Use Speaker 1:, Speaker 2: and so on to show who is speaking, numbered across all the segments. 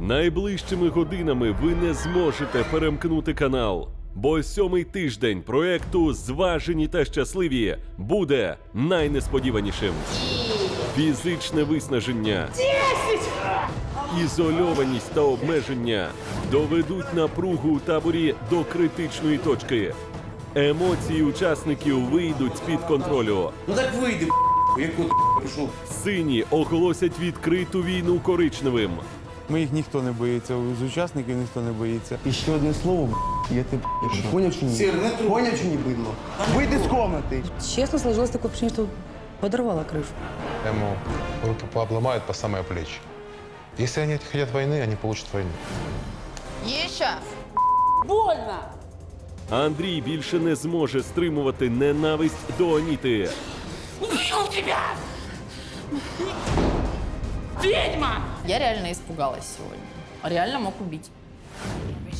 Speaker 1: Найближчими годинами ви не зможете перемкнути канал, бо сьомий тиждень проекту Зважені та щасливі буде найнесподіванішим. Фізичне виснаження, ізольованість та обмеження доведуть напругу у таборі до критичної точки. Емоції учасників вийдуть з-під контролю.
Speaker 2: Ну так вийди, яку пішов.
Speaker 1: Сині оголосять відкриту війну коричневим.
Speaker 3: Моїх ніхто не боїться, з учасників ніхто не боїться.
Speaker 4: І ще одне слово, б**, я тебе поняв чи ні?
Speaker 2: Сир, не трогай.
Speaker 4: Поняв чи ні, бидло? Вийди з комнати.
Speaker 5: Честно, сложилось такое впечатление, что подорвала крышу.
Speaker 6: Ему руки пообломают по самые плечи. Если они хотят войны, они получат войну.
Speaker 7: Еще.
Speaker 1: Андрій більше не зможе стримувати ненависть до Аніти.
Speaker 7: Я реально испугалась сегодня. Реально мог убить.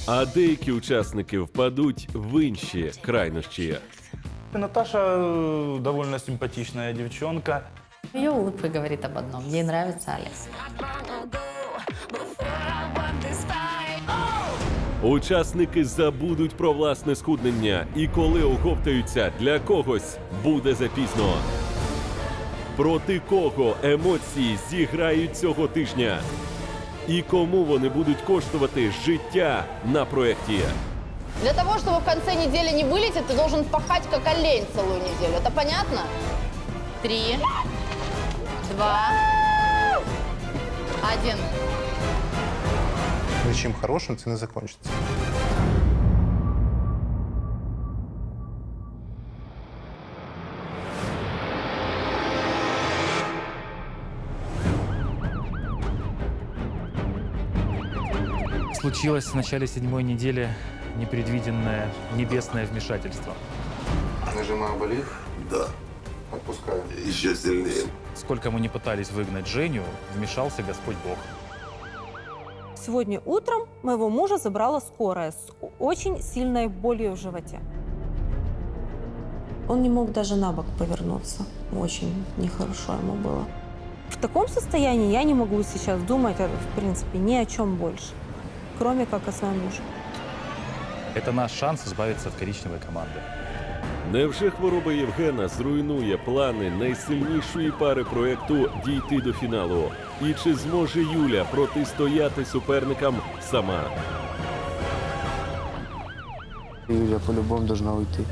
Speaker 1: А деякі учасники впадуть в інші крайнощі.
Speaker 8: Наташа э, довольно симпатичная девчонка.
Speaker 7: Ее улыбка говорит об одном. Ей нравится Алекс.
Speaker 1: Учасники забудуть про власне схуднення, і коли оговтаються для когось, буде запізно. Проти кого емоції зіграють цього тижня? І кому вони будуть коштувати життя на проєкті?
Speaker 9: Для того, чтобы в конце недели не вылететь, ты должен пахать как олень целую неделю. Это понятно?
Speaker 7: Три, два, один.
Speaker 6: Ничем хорошим це не закончится.
Speaker 10: Случилось в начале седьмой недели непредвиденное небесное вмешательство.
Speaker 6: Нажимаю болит.
Speaker 2: Да,
Speaker 6: Отпускаю.
Speaker 2: еще сильнее.
Speaker 10: Сколько мы не пытались выгнать Женю, вмешался Господь Бог.
Speaker 11: Сегодня утром моего мужа забрала скорая с очень сильной болью в животе. Он не мог даже на бок повернуться. Очень нехорошо ему было. В таком состоянии я не могу сейчас думать, в принципе, ни о чем больше, кроме как о своем муже.
Speaker 10: Это наш шанс избавиться от коричневой команды.
Speaker 1: Невже хвороба Євгена зруйнує плани найсильнішої пари проєкту дійти до фіналу? І чи зможе Юля протистояти суперникам сама?
Speaker 4: Юля по-любому должна уйти.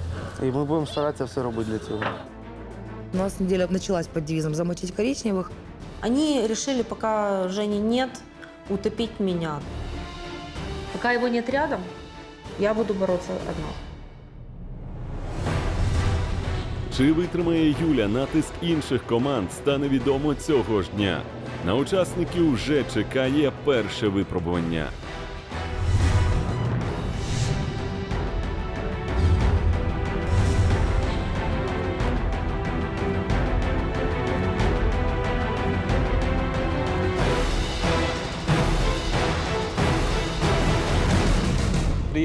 Speaker 4: І ми будемо старатися все робити для цього.
Speaker 5: У нас неделя началась под девизом «замочить коричневых».
Speaker 11: Они решили, пока Жени нет, утопить меня. Пока его нет рядом, я буду бороться одна.
Speaker 1: Чи витримає Юля натиск інших команд, стане відомо цього ж дня. На учасників вже чекає перше випробування.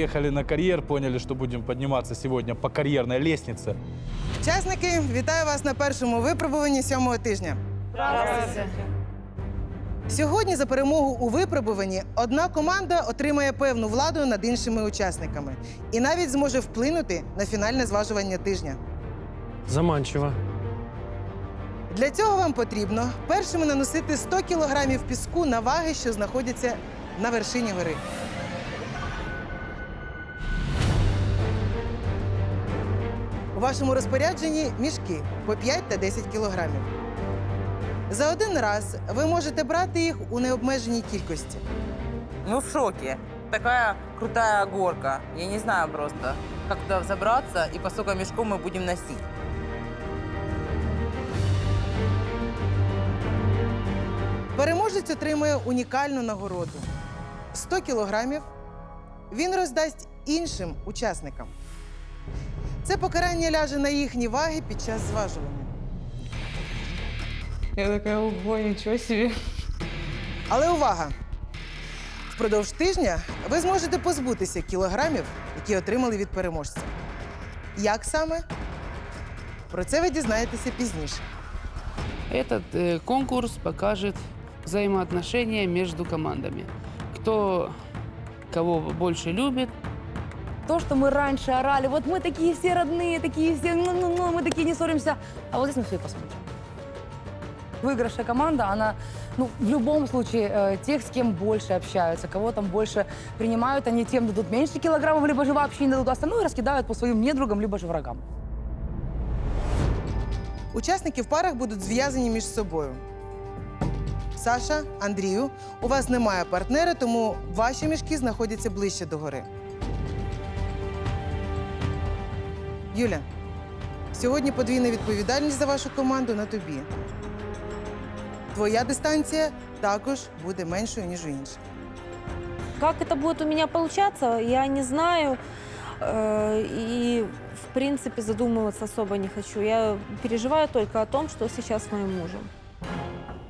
Speaker 8: Приехали на карьер, поняли, что будем подниматься сегодня по карьерной лестнице.
Speaker 12: Учасники, вітаю вас на першому випробуванні сьомого тижня. Сьогодні за перемогу у випробуванні одна команда отримає певну владу над іншими учасниками і навіть зможе вплинути на фінальне зважування тижня.
Speaker 10: Заманчиво.
Speaker 12: Для цього вам потрібно першими наносити 100 кілограмів піску на ваги, що знаходяться на вершині гори. Вашому розпорядженні мішки по 5 та 10 кілограмів. За один раз ви можете брати їх у необмеженій кількості.
Speaker 5: Ну, в шоке. Такая крутая горка. Я не знаю просто, как туда взобраться и по сколько мешков мы будем носить.
Speaker 12: Переможець отримує унікальну нагороду. 100 кілограмів він роздасть іншим учасникам. Це покарання ляже на їхні ваги під час зважування.
Speaker 5: Я такая, ого, ничего себе.
Speaker 12: Але увага! Впродовж тижня ви зможете позбутися кілограмів, які отримали від переможця. Як саме? Про це ви дізнаєтеся пізніше.
Speaker 5: Этот э, конкурс покажет взаимоотношения между командами.
Speaker 7: кто кого больше любит
Speaker 9: То, что мы раньше орали, вот мы такие все родные, такие все, ну-ну-ну, мы такие не ссоримся. А вот здесь мы все и посмотрим. Выигрышная команда, она, ну, в любом случае, э, тех, с кем больше общаются, кого там больше принимают, они тем дадут меньше килограммов, либо же вообще не дадут, а остальное раскидают по своим недругам, либо же врагам.
Speaker 12: Учасники в парах будуть зв'язані між собою. Саша, Андрію, у вас немає партнера, тому ваші мішки знаходяться ближче до гори. Юля, сьогодні подвійна відповідальність за вашу команду на тобі. Твоя дистанція також буде меншою, ніж у інших.
Speaker 11: Как это будет у меня получаться, я не знаю. Э, И, в принципе, задумываться особо не хочу. Я переживаю только о том, что сейчас с моим мужем.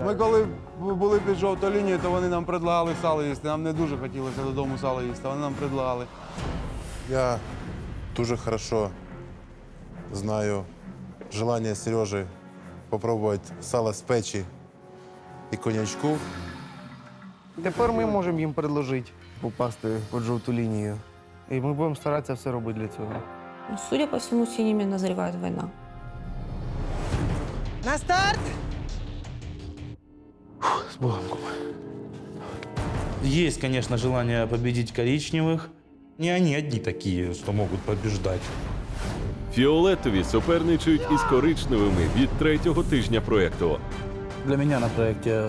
Speaker 3: Ми коли бу- були під жовтою лінією, то вони нам предлагали сало їсти. Нам не дуже хотілося додому сало їсти, а вони нам предлагали.
Speaker 6: Я дуже хорошо знаю желание Сережи попробовать сало з печі і конячку.
Speaker 4: Тепер ми можемо їм предложити попасти під жовту лінію. І ми будемо старатися все робити для цього.
Speaker 11: Ну, Судя по всему, с синими назревает война.
Speaker 12: На старт!
Speaker 4: З Богом, Кума.
Speaker 8: Есть, конечно, желание победить коричневых. Не они одни такие, что могут побеждать.
Speaker 1: Фіолетові суперничають із коричневими від третього тижня проекту.
Speaker 8: Для меня на проекте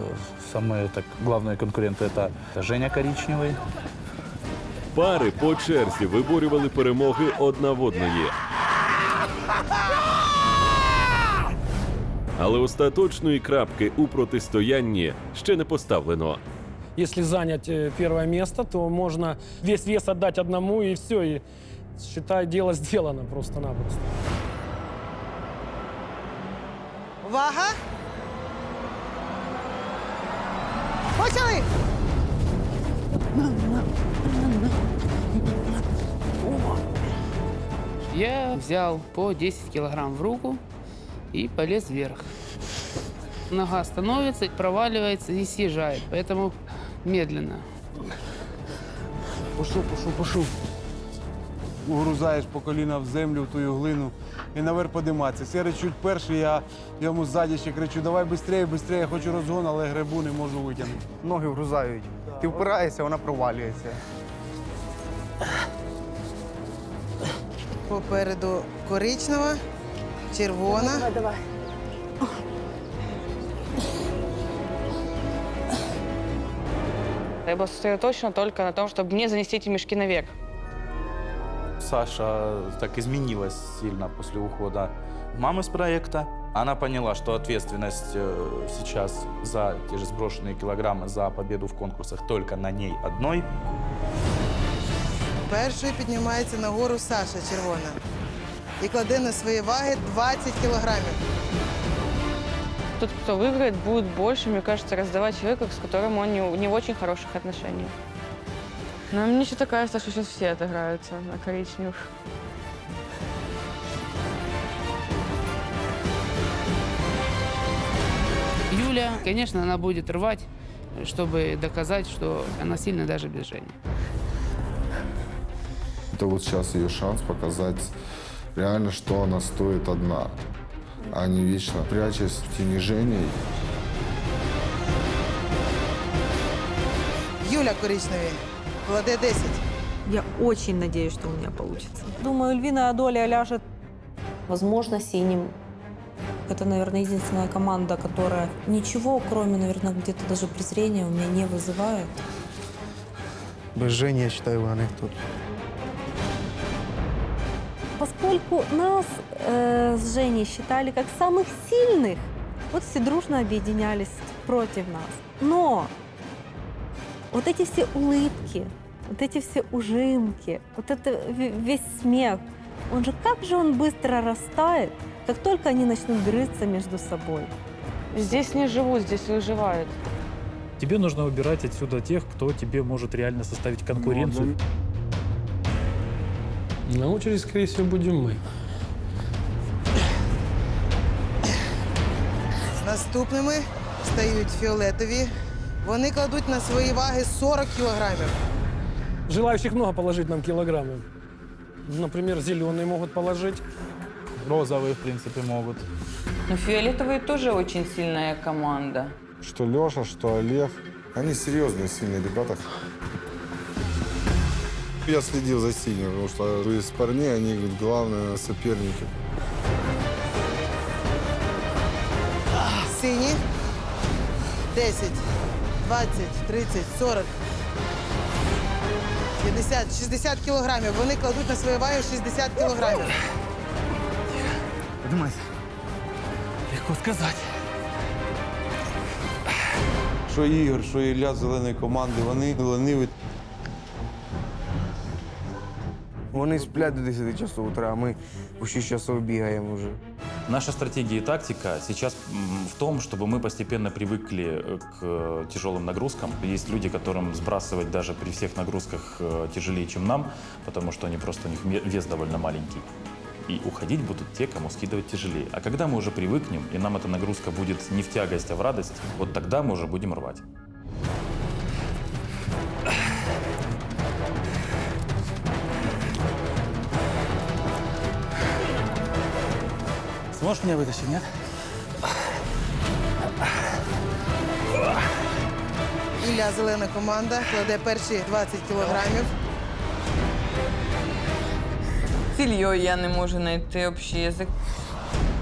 Speaker 8: самые так, главные конкуренты это Женя Коричневый,
Speaker 1: Пари по черзі виборювали перемоги одна в одної. Але остаточної крапки у протистоянні ще не поставлено.
Speaker 13: Если занять э, первое место, то можно весь вес отдать одному, и все, и считай, дело сделано просто-напросто.
Speaker 12: Увага! Почали!
Speaker 7: Я взял по 10 килограмм в руку и полез вверх. Нога становится, проваливается и съезжает, поэтому медленно.
Speaker 3: Пішов, пішов, пішов. Угрузаєш по коліна в землю, в ту глину і наверх подиматися. Сірий чуть перший, я йому ззаді ще кричу, давай швидше, швидше, я хочу розгон, але грибу не можу витягнути.
Speaker 4: Ноги вгрузають. Ти впираєшся, вона провалюється.
Speaker 12: Попереду коричнева, червона.
Speaker 5: Я была сосредоточена только на том, чтобы не занести эти мешки наверх.
Speaker 8: Саша так изменилась сильно после ухода мамы с проекта. Она поняла, что ответственность э, сейчас за те же сброшенные килограммы, за победу в конкурсах только на ней одной.
Speaker 12: Першою піднімається нагору Саша червона і кладе на свої ваги 20 кілограмів.
Speaker 5: Тот, кто выиграет, будет больше, мне кажется, раздавать человеку, с которым он не, не в очень хороших отношениях. Но мне что-то кажется, что сейчас все отыграются на коричневых.
Speaker 7: Юля, конечно, она будет рвать, чтобы доказать, что она сильна даже без Жени.
Speaker 6: Это вот сейчас ее шанс показать реально, что она стоит одна, а не вечно прячась в тени Жени.
Speaker 12: Юля коричневі кладе 10.
Speaker 11: Я очень надеюсь, что у меня получится. Думаю, львиная доля ляжет, возможно, синим. Это, наверное, единственная команда, которая ничего, кроме, наверное, где-то даже презрения у меня не вызывает.
Speaker 4: Без Жені, я вважаю, вона ніхто.
Speaker 11: Поскольку нас э, с Женей считали как самых сильных, вот все дружно объединялись против нас. Но вот эти все улыбки, вот эти все ужимки, вот это ве- весь смех, он же как же он быстро растает, как только они начнут грызться между собой.
Speaker 5: Здесь не живут, здесь выживают.
Speaker 10: Тебе нужно убирать отсюда тех, кто тебе может реально составить конкуренцию.
Speaker 13: На очередь, скорее всего, будем мы.
Speaker 12: Наступними стають фіолетові Вони кладуть на свої ваги 40 кілограмів.
Speaker 13: Желающих много положить нам килограммы. Например, зеленые могут положить.
Speaker 8: Розовые, в принципе, могут.
Speaker 5: Ну, фиолетовые тоже очень сильная команда.
Speaker 6: Что Леша, что Олег. Они серьезные, сильные ребята. Я следил за синим, потому что из парней они говорит, главные соперники.
Speaker 12: Сині 10, 20, 30, 40, 50, 60 кілограмів. Вони кладуть на свої ваги 60 кілограмів.
Speaker 4: Поднимайся.
Speaker 10: Легко сказать.
Speaker 3: Що Ігор, що Ілля з зеленої команди, вони лениві.
Speaker 4: Вони сплять до 10 часов утра, а ми по 6 часов бігаємо вже.
Speaker 10: Наша стратегия и тактика сейчас м, в том, чтобы мы постепенно привыкли э, к э, тяжелым нагрузкам. Есть люди, которым сбрасывать даже при всех нагрузках э, тяжелее, чем нам, потому что они просто у них ме- вес довольно маленький. И уходить будут те, кому скидывать тяжелее. А когда мы уже привыкнем, и нам эта нагрузка будет не в тягость, а в радость, вот тогда мы уже будем рвать.
Speaker 8: Сможешь меня вытащить, нет?
Speaker 12: Ілля зелена команда кладе перші 20 кілограмів.
Speaker 5: З Ільєю я не можу знайти общий язик.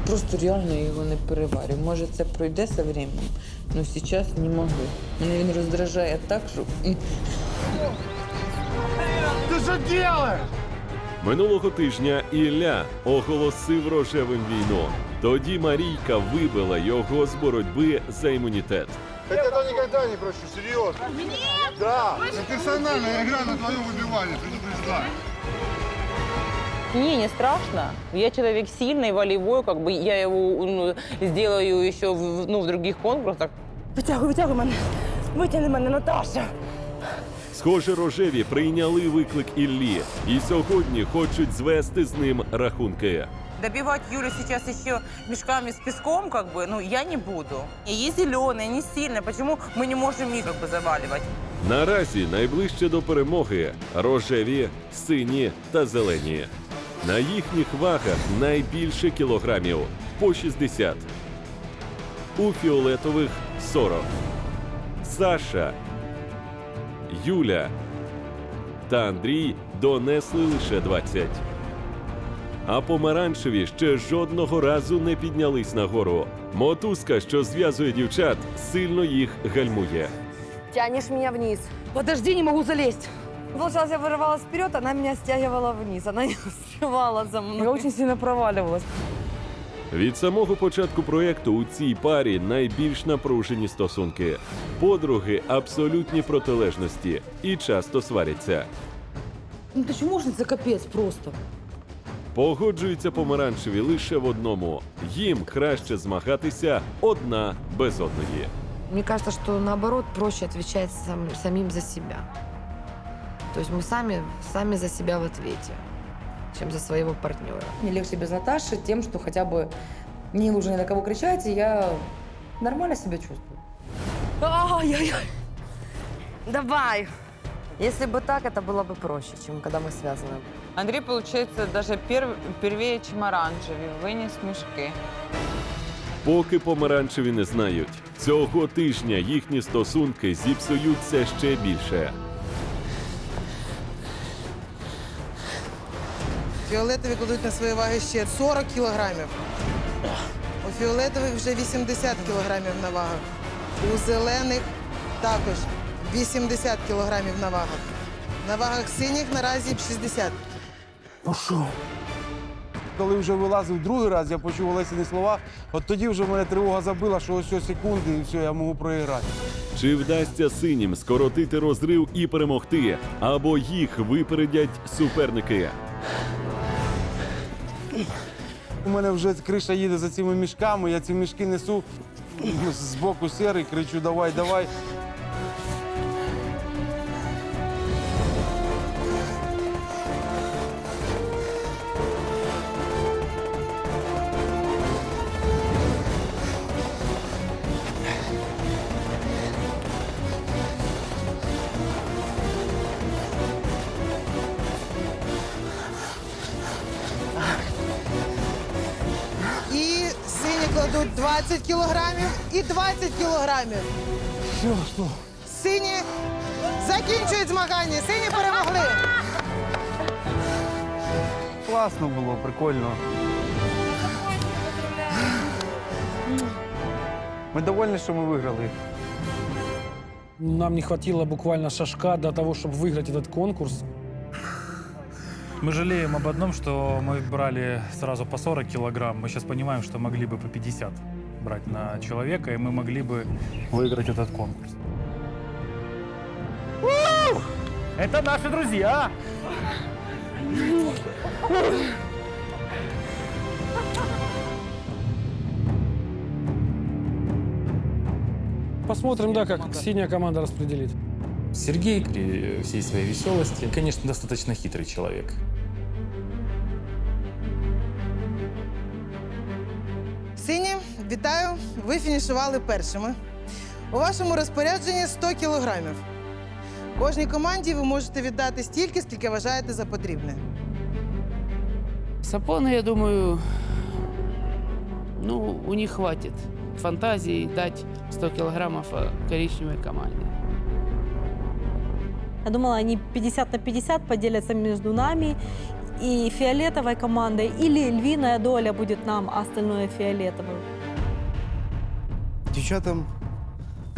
Speaker 5: Просто реально його не переварю. Може, це пройде со временем, але зараз не можу. Мене він роздражає так, що... м.
Speaker 1: Минулого тижня Ілля оголосив рожевим війну. Тоді Марійка вибила його з боротьби за імунітет.
Speaker 6: Я тебя никогда не прощу, серьезно. Нет! Да, это персональная игра на твоем выбивании, предупреждаю.
Speaker 5: Не, не страшно. Я человек сильный, волевой, как бы я его ну, сделаю еще в, ну, в других конкурсах.
Speaker 9: Витягуй, витягуй мене. Витягни мене, Наташа.
Speaker 1: Схоже, рожеві прийняли виклик Іллі і сьогодні хочуть звести з ним рахунки.
Speaker 5: Добивать Юлю сейчас еще мешками с песком, как бы, ну, я не буду. И есть зеленые, они сильные. Почему мы не можем их, как бы, заваливать?
Speaker 1: Наразі найближче до перемоги рожеві, сині та зелені. На їхніх вагах найбільше кілограмів по 60. У фіолетових 40. Саша, Юля та Андрій донесли лише 20. А помаранчеві ще жодного разу не піднялись нагору. Мотузка, що зв'язує дівчат, сильно їх гальмує.
Speaker 9: Тянешь меня вниз. Подожди, не могу залезть. Получалось, я вырывалась вперед, она меня стягивала вниз. Она не успевала за мной. Я очень сильно проваливалась.
Speaker 1: Від самого початку проєкту у цій парі найбільш напружені стосунки. Подруги абсолютні протилежності і часто сваряться.
Speaker 9: Ну ты чмошница, це капець просто.
Speaker 1: Погоджуються помаранчеві лише в одному: їм краще змагатися одна без одної.
Speaker 9: Мне кажется, что наоборот проще отвечать сам- самим за себя. То есть мы сами, сами за себя в ответе, чем за своего партнера.
Speaker 14: Мне легче без Наташи тем, что хотя бы не нужно ни на кого кричать, и я нормально себя чувствую.
Speaker 9: Ай-яй-яй. Давай. Если бы так, это было бы проще, чем когда мы связаны.
Speaker 5: Андрей, получается, даже перв- первее, чем оранжевый. Вынес мешки.
Speaker 1: Поки помаранчеві не знають, цього тижня їхні стосунки зіпсуються ще більше.
Speaker 12: Фіолетові кладуть на свої ваги ще 40 кілограмів. У фіолетових вже 80 кілограмів на вагах. У зелених також 80 кілограмів на вагах. На вагах синіх наразі 60.
Speaker 3: Коли вже вилазив другий раз, я почув Олесіні слова, от тоді вже мене тривога забила, що ось ось секунди і все, я можу проіграти.
Speaker 1: Чи вдасться синім скоротити розрив і перемогти, або їх випередять суперники?
Speaker 3: У мене вже криша їде за цими мішками, я ці мішки несу з боку серий, кричу давай, давай.
Speaker 12: 20 кілограмів.
Speaker 3: Все, що?
Speaker 12: Сині закінчують змагання. Сині перемогли.
Speaker 4: Класно було, прикольно. Ми довольні, що ми виграли.
Speaker 13: Нам не хватило буквально шажка до того, чтобы выиграть этот конкурс.
Speaker 10: Мы жалеем об одном, что мы брали сразу по 40 килограмм. Мы сейчас понимаем, что могли бы по 50 Брать на человека, и мы могли бы выиграть этот конкурс. Это наши друзья!
Speaker 13: Посмотрим, да, как синяя команда распределит.
Speaker 10: Сергей при всей своей веселости, конечно, достаточно хитрый человек.
Speaker 12: вітаю. Ви фінішували першими. У вашому розпорядженні 100 кілограмів. Кожній команді ви можете віддати стільки, скільки вважаєте за потрібне.
Speaker 7: Сапоны, я думаю, ну, у них хватит фантазии дать 100 килограммов э, коричневой команде.
Speaker 11: Я думала, они 50 на 50 поделятся между нами и фиолетовой командой, или львиная доля будет нам, а остальное фиолетовым.
Speaker 4: Дівчатам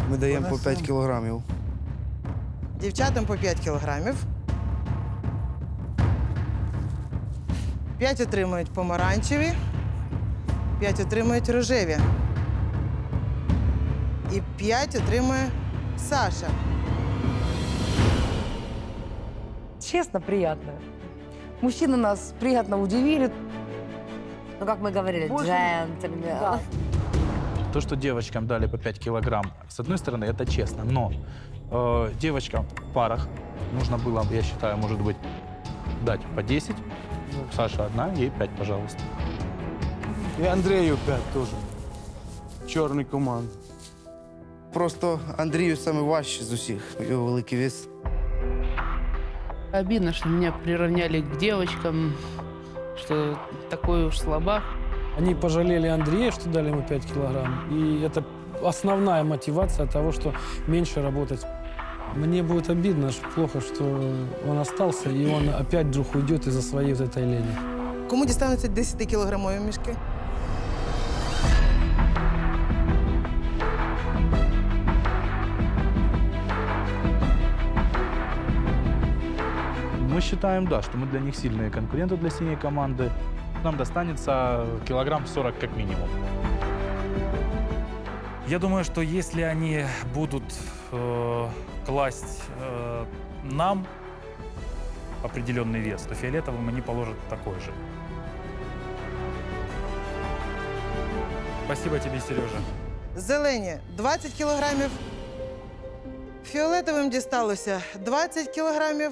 Speaker 4: ми даємо по 5 кілограмів.
Speaker 12: Дівчатам по 5 кілограмів. 5 отримують помаранчеві, 5 отримують рожеві. І 5 отримує Саша.
Speaker 9: Честно, приятно. Мужчины нас приятно удивили. Ну, как мы говорили, джентльмен. Да.
Speaker 8: То, что девочкам дали по 5 килограмм, с одной стороны, это честно, но э, девочкам в парах нужно было, я считаю, может быть, дать по 10. Саша одна, ей 5, пожалуйста.
Speaker 3: І Андрею 5 теж. Чорний команд.
Speaker 4: Просто Андрію саме важче з усіх, його великий вес.
Speaker 7: Обидно, что меня приравняли к девочкам, что такой уж слабак.
Speaker 13: Они пожалели Андрея, что дали ему 5 килограмм. И это основная мотивация того, что меньше работать. Мне будет обидно, что плохо, что он остался, и он опять вдруг уйдет из-за своей вот этой лени.
Speaker 12: Кому дістануться 10-кілограмові мішки?
Speaker 8: Мы считаем, да, что мы для них сильные конкуренты для синей команды. Нам достанется килограмм 40 как минимум.
Speaker 10: Я думаю, что если они будут э, класть э, нам определенный вес, то фиолетовым они положат такой же. Спасибо тебе, Сережа.
Speaker 12: Зелені 20 кілограмів. Фіолетовим дісталося 20 кілограмів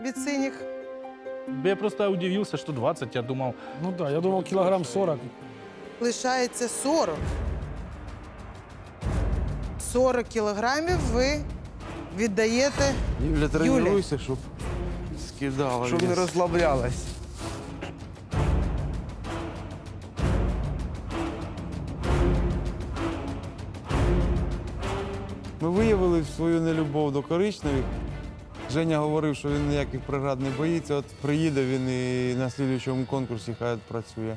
Speaker 12: від синіх.
Speaker 8: Я просто удивился, что 20, я думал...
Speaker 13: Ну да, я думал килограмм 40.
Speaker 12: Лишається 40. 40 кілограмів ви віддаєте.
Speaker 3: Юля, тренуйся, щоб скидала.
Speaker 4: Щоб не розслаблялась.
Speaker 3: Ми виявили свою нелюбов до коричневих. Женя говорив, що він ніяких преград не боїться. От приїде він і на слідуючому конкурсі хай працює.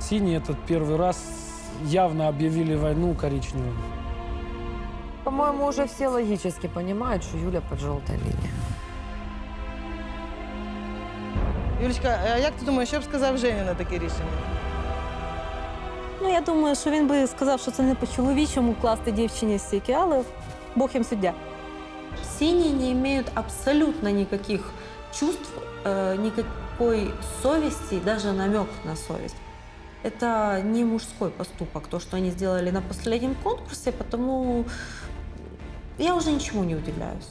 Speaker 13: Синие этот первый раз явно объявили войну коричневым.
Speaker 14: По-моему, уже все логически понимают, что Юля под желтой линией.
Speaker 12: Юлічка, а як ти думаєш, що б сказав Женя на таке рішення?
Speaker 11: Ну, я думаю, що він би сказав, що це не по-чоловічому класти дівчині стільки, але Бог їм суддя. Синие не имеют абсолютно никаких чувств, э, никакой совести, даже намек на совесть. Это не мужской поступок, то, что они сделали на последнем конкурсе, потому я уже ничему не удивляюсь.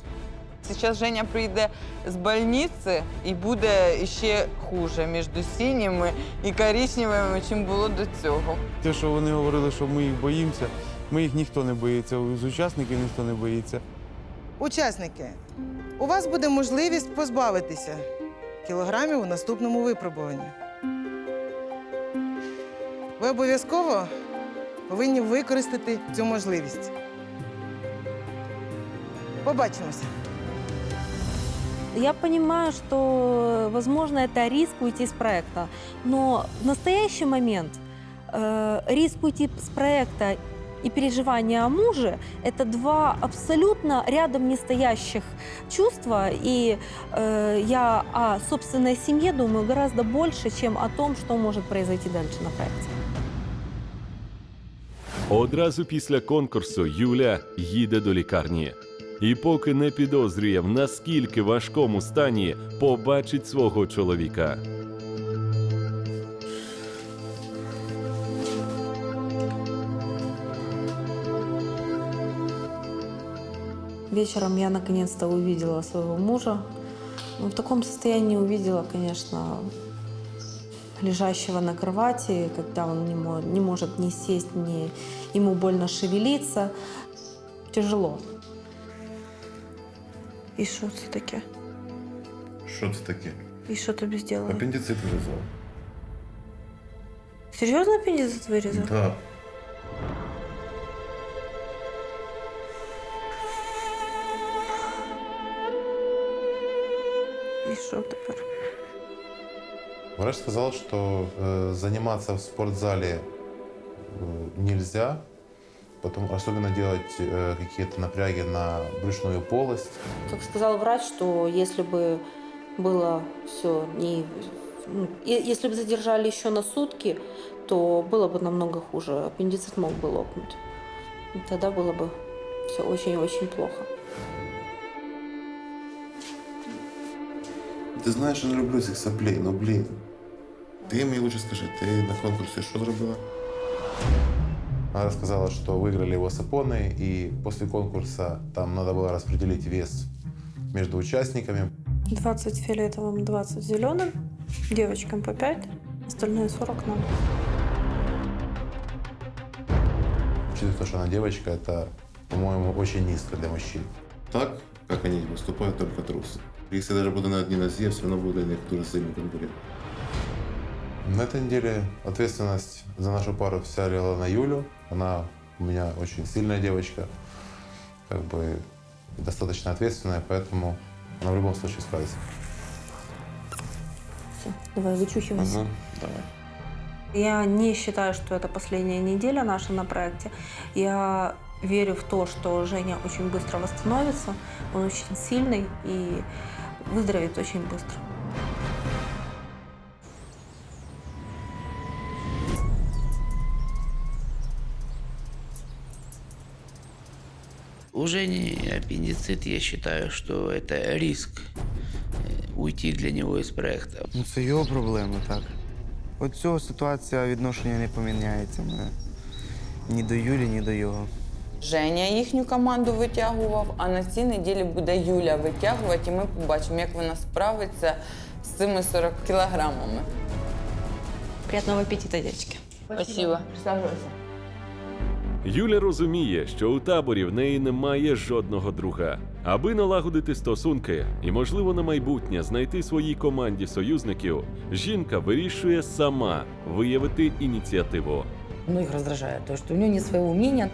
Speaker 5: Зараз Женя прийде з больниці і буде ще хуже між синіми і коричневими, чим було до цього.
Speaker 3: Те, що вони говорили, що ми їх боїмося, ми їх ніхто не боїться. З учасників ніхто не боїться.
Speaker 12: Учасники, у вас буде можливість позбавитися кілограмів у наступному випробуванні. Ви обов'язково повинні використати цю можливість. Побачимося.
Speaker 11: Я понимаю, что, возможно, это риск уйти с проекта, но в настоящий момент э, риск уйти с проекта и переживания о муже – это два абсолютно рядом не стоящих чувства, и э, я о собственной семье думаю гораздо больше, чем о том, что может произойти дальше на проекте.
Speaker 1: Одразу після конкурсу Юля їде до лікарні. І поки не підозрює, в наскільки важкому стані побачить свого чоловіка.
Speaker 11: Вечером я наконец-то увидела своего мужа. Ну, В таком состоянии увидела, конечно, лежащего на кровати, когда он не, мо- не может ни сесть, ни ему больно шевелиться. Тяжело. І що це таке?
Speaker 15: Що це таке?
Speaker 11: І що тобі зробили?
Speaker 15: Апендицит вирізав.
Speaker 11: Серйозно апендицит вирізав?
Speaker 15: Так.
Speaker 11: І Що тепер?
Speaker 15: Врач сказал, что э, заниматься в спортзале э, нельзя, потом особенно делать э, какие-то напряги на брюшную полость.
Speaker 11: Как сказал врач, что если бы было все не... ну, и- Если бы задержали еще на сутки, то было бы намного хуже. Аппендицит мог бы лопнуть. И тогда было бы все очень-очень плохо.
Speaker 15: Ти знаєш, я не люблю цих соплей, ну блін. Ти мені лучше скажи, ти на конкурсі що зробила?
Speaker 6: Она рассказала, что выиграли его сапоны, и после конкурса там надо было распределить вес между участниками.
Speaker 11: 20 фиолетовым, 20 зеленым, девочкам по 5, остальное 40 нам.
Speaker 6: Учитывая то, что она девочка, это, по-моему, очень низко для мужчин.
Speaker 15: Так, как они выступают только трусы. Если даже буду на одной нозе, все равно буду для них дуже сильный конкурент.
Speaker 6: На этой неделе ответственность за нашу пару вся легла на Юлю. Она у меня очень сильная девочка, как бы достаточно ответственная, поэтому она в любом случае справится.
Speaker 11: Все, давай вычухивайся.
Speaker 15: Давай.
Speaker 11: Я не считаю, что это последняя неделя наша на проекте. Я верю в то, что Женя очень быстро восстановится. Он очень сильный и выздоровеет очень быстро.
Speaker 16: У Жени аппендицит, я считаю, что это риск э, уйти для него из проекта.
Speaker 4: Ну, це його проблеми, так. От цього ситуація відношення не поміняється в мене. Ні до Юлі, ні до його.
Speaker 5: Женя їхню команду витягував, а на цій неділі буде Юля витягувати, і ми побачимо, як вона справиться з цими 40 кілограмами.
Speaker 11: Приятного аппетита, девочки.
Speaker 5: Спасибо. Присаджуйся.
Speaker 1: Юля розуміє, що у таборі в неї немає жодного друга. Аби налагодити стосунки і, можливо, на майбутнє знайти своїй команді союзників, жінка вирішує сама виявити ініціативу.
Speaker 14: Ну, их раздражает то, что у нее нет своего мнения.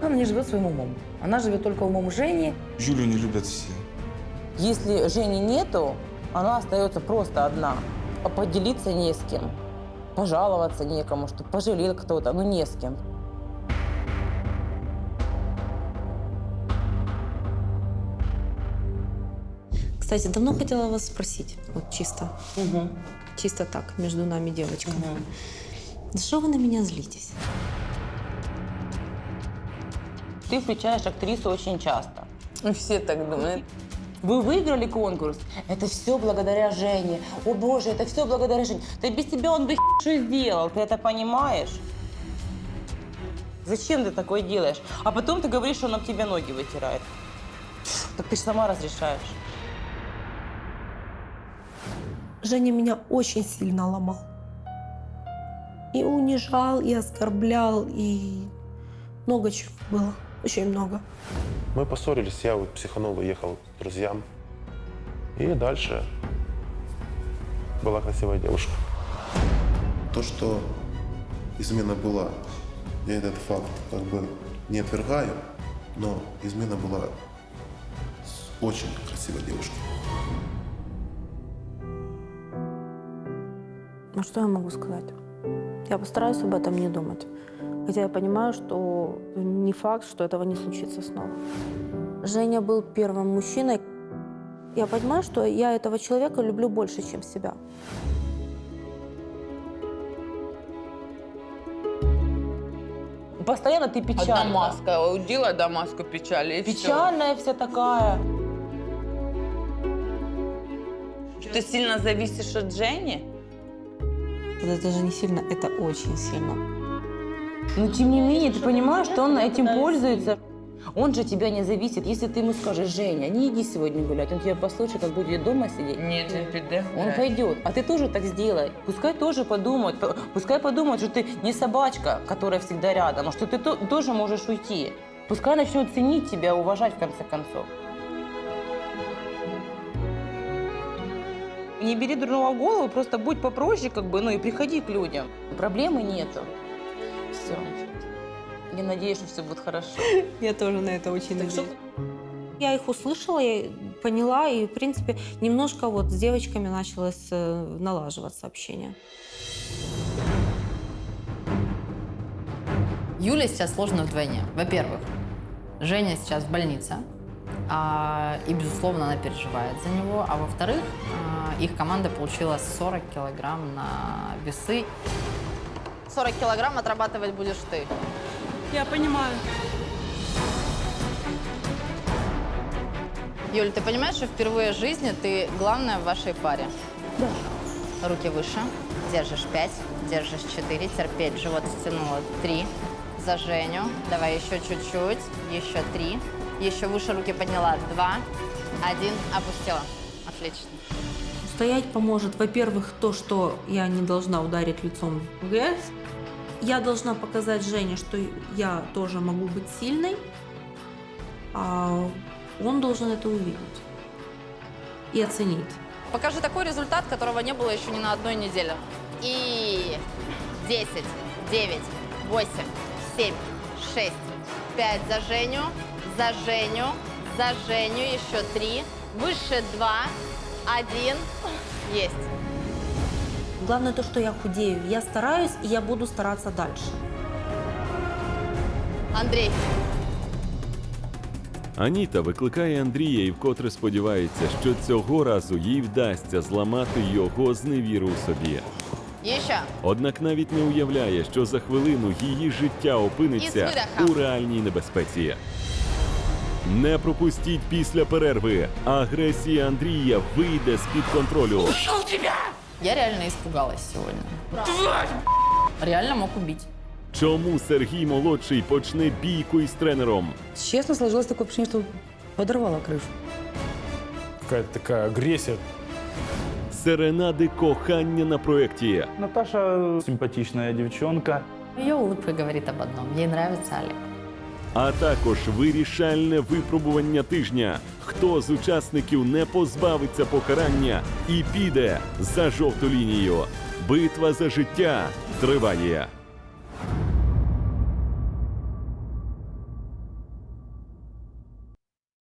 Speaker 14: Она не живет своим умом. Она живет только умом Жени.
Speaker 2: Юлю не любят все.
Speaker 14: Если Жени нету, она остается просто одна. А поделиться не с кем. Пожаловаться некому, что пожалел кто-то, ну не с кем.
Speaker 11: Кстати, давно хотела вас спросить, вот чисто, чисто так, между нами девочками. За что вы на меня злитесь?
Speaker 14: Ты включаешь актрису очень часто.
Speaker 5: Ну, Всі так думають.
Speaker 14: Вы выиграли конкурс. Это все благодаря Жене. О боже, это все благодаря Жене. Да без тебя он бы что сделал, ты это понимаешь? Зачем ты такое делаешь? А потом ты говоришь, что он об тебе ноги вытирает. Так ты же сама разрешаешь.
Speaker 11: Женя меня очень сильно ломал. И унижал, и оскорблял, и много чего было. Очень много.
Speaker 6: Мы поссорились, я вот психанул, уехал к друзьям. И дальше была красивая девушка.
Speaker 15: То, что измена была. Я этот факт как бы не отвергаю, но измена была с очень красивой девушкой.
Speaker 11: Ну что я могу сказать? Я постараюсь об этом не думать. Хотя я понимаю, что не факт, что этого не случится снова. Женя был первым мужчиной. Я понимаю, что я этого человека люблю больше, чем себя.
Speaker 14: Постоянно ты печальна.
Speaker 5: Одна маска. Удила, да, маску печали. и.
Speaker 14: Печальная вся такая.
Speaker 5: Ты сильно зависишь от Жени?
Speaker 11: Это даже не сильно, это очень сильно.
Speaker 14: Но тем не менее, ты понимаешь, что он этим пользуется. Он же тебя не зависит. Если ты ему скажешь, Женя, не иди сегодня гулять, он тебя послушает, как будет дома сидеть.
Speaker 5: Нет, не піде.
Speaker 14: Он пойдет. А ты тоже так сделай. Пускай тоже подумают. Пускай подумают, что ты не собачка, которая всегда рядом, а что ты то- тоже можешь уйти. Пускай начнут ценить тебя, уважать в конце концов. Не бери дурного голову, просто будь попроще, как бы, ну и приходи к людям. Проблемы нету. Все. Я надеюсь, что все будет хорошо.
Speaker 11: Я тоже на это очень
Speaker 14: Так что-
Speaker 11: Я их услышала, я поняла, и, в принципе, немножко вот с девочками началось э, налаживаться общение.
Speaker 17: Юле сейчас сложно вдвойне. Во-первых, Женя сейчас в больнице, а, и, безусловно, она переживает за него. А во-вторых, а, их команда получила 40 килограмм на весы. 40 килограмм отрабатывать будешь ты.
Speaker 11: Я понимаю.
Speaker 17: Юль, ты понимаешь, что впервые в жизни ты главная в вашей паре? Да. Руки выше. Держишь 5, держишь 4, терпеть. Живот стянула 3. За Женю. Давай еще чуть-чуть. Еще 3. Еще выше руки подняла. 2. 1. Опустила. Отлично.
Speaker 11: Стоять поможет, во-первых, то, что я не должна ударить лицом в грязь. Я должна показать Жене, что я тоже могу быть сильной, а он должен это увидеть и оценить.
Speaker 17: Покажи такой результат, которого не было еще ни на одной неделе. И 10, 9, 8, 7, 6, 5 за Женю, за Женю, за Женю, еще 3, выше 2, 1, есть.
Speaker 11: Главное то, что я худею. Я стараюсь, и я буду стараться дальше.
Speaker 17: Андрей,
Speaker 1: Аніта викликає Андрія і вкотре сподівається, що цього разу їй вдасться зламати його зневіру у собі.
Speaker 17: еще.
Speaker 1: Однак навіть не уявляє, що за хвилину її життя опиниться у реальній небезпеці. Не пропустіть після перерви. Агресія Андрія вийде з-під контролю.
Speaker 17: Я реально испугалась сегодня. Реально мог убить.
Speaker 1: Чому Сергій молодший почне бійку із тренером?
Speaker 9: Честно, сложилось такое впечатление, что подорвала крышу.
Speaker 13: Какая-то такая агрессия.
Speaker 1: Серенади кохання на проєкті.
Speaker 8: Наташа симпатичная девчонка.
Speaker 17: Ее улыбка говорит об одном. Ей нравится Олег.
Speaker 1: А також вирішальне випробування тижня. Хто з учасників не позбавиться покарання і піде за жовту лінію? Битва за життя триває.